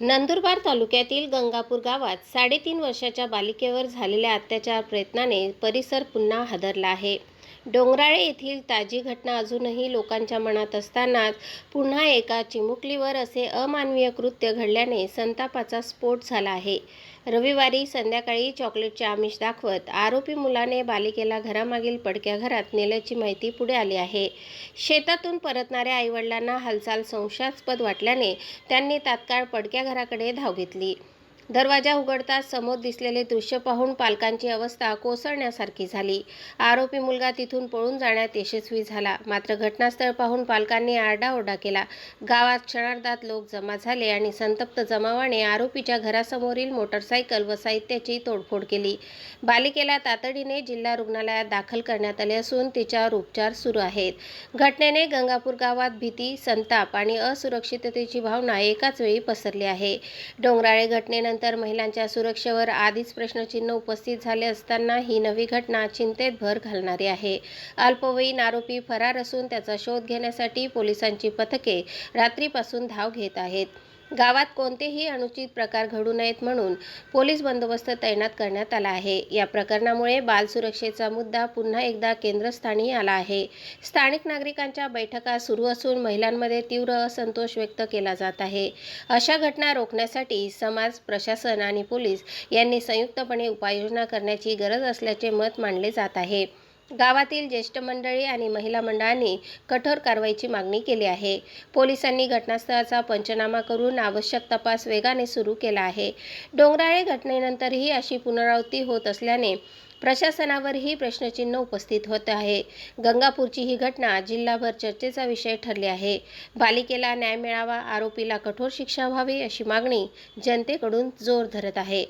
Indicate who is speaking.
Speaker 1: नंदुरबार तालुक्यातील गंगापूर गावात साडेतीन वर्षाच्या बालिकेवर झालेल्या अत्याचार प्रयत्नाने परिसर पुन्हा हादरला आहे. डोंगराळे येथील ताजी घटना अजूनही लोकांच्या मनात असतानाच पुन्हा एका चिमुकलीवर असे अमानवीय कृत्य घडल्याने संतापाचा स्फोट झाला आहे. रविवारी संध्याकाळी चॉकलेटचे आमिष दाखवत आरोपी मुलाने बालिकेला घरामागील पडक्या घरात नेल्याची माहिती पुढे आली आहे. शेतातून परतणाऱ्या आईवडिलांना हालचाल संशयास्पद वाटल्याने त्यांनी तात्काळ पडक्या घराकडे धाव घेतली. दरवाजा उघडताच समोर दिसलेले दृश्य पाहून पालकांची अवस्था कोसळण्यासारखी झाली. आरोपी मुलगा तिथून पळून जाण्यात यशस्वी झाला. मात्र घटनास्थळ पाहून पालकांनी आरडाओरडा केला. गावात क्षणार्धात लोक जमा झाले आणि संतप्त जमावाने आरोपीच्या घरासमोरील मोटरसायकल व साहित्याची तोडफोड केली. बालिकेला तातडीने जिल्हा रुग्णालयात दाखल करण्यात आले असून तिच्यावर उपचार सुरू आहेत. घटनेने गंगापूर गावात भीती संताप आणि असुरक्षिततेची भावना एकाच वेळी पसरली आहे. डोंगराळे घटनेनंतर महिलांच्या सुरक्षेवर आधीच प्रश्नचिन्ह उपस्थित झाले असताना ही नवी घटना चिंतेत भर घालणारी आहे. अल्पवयीन आरोपी फरार असून त्याचा शोध घेण्यासाठी पोलिसांची पथके रात्रीपासून धाव घेत आहेत. गावात कोणतेही अनुचित प्रकार घडू नयेत म्हणून पोलीस बंदोबस्त तैनात करण्यात आला आहे. या प्रकरणामुळे बाल सुरक्षेचा मुद्दा पुन्हा एकदा केंद्रस्थानी आला आहे. स्थानिक नागरिकांच्या बैठका सुरू असून महिलांमध्ये तीव्र असंतोष व्यक्त केला जात आहे. अशा घटना रोखण्यासाठी समाज प्रशासन आणि पोलीस यांनी संयुक्तपणे उपाययोजना करण्याची गरज असल्याचे मत मांडले जात आहे. गावातील ज्येष्ठ मंडळी आणि महिला मंडळांनी कठोर कारवाईची मागणी केली आहे. पोलिसांनी घटनास्थळाचा पंचनामा करून आवश्यक तपास वेगाने सुरू केला आहे. डोंगराळे घटनेनंतरही अशी पुनरावृत्ती होत असल्याने प्रशासनावरही प्रश्नचिन्ह उपस्थित होत आहे. गंगापूरची ही घटना जिल्हाभर चर्चेचा विषय ठरली आहे. बालिकेला न्याय मिळावा आरोपीला कठोर शिक्षा व्हावी अशी मागणी जनतेकडून जोर धरत आहे.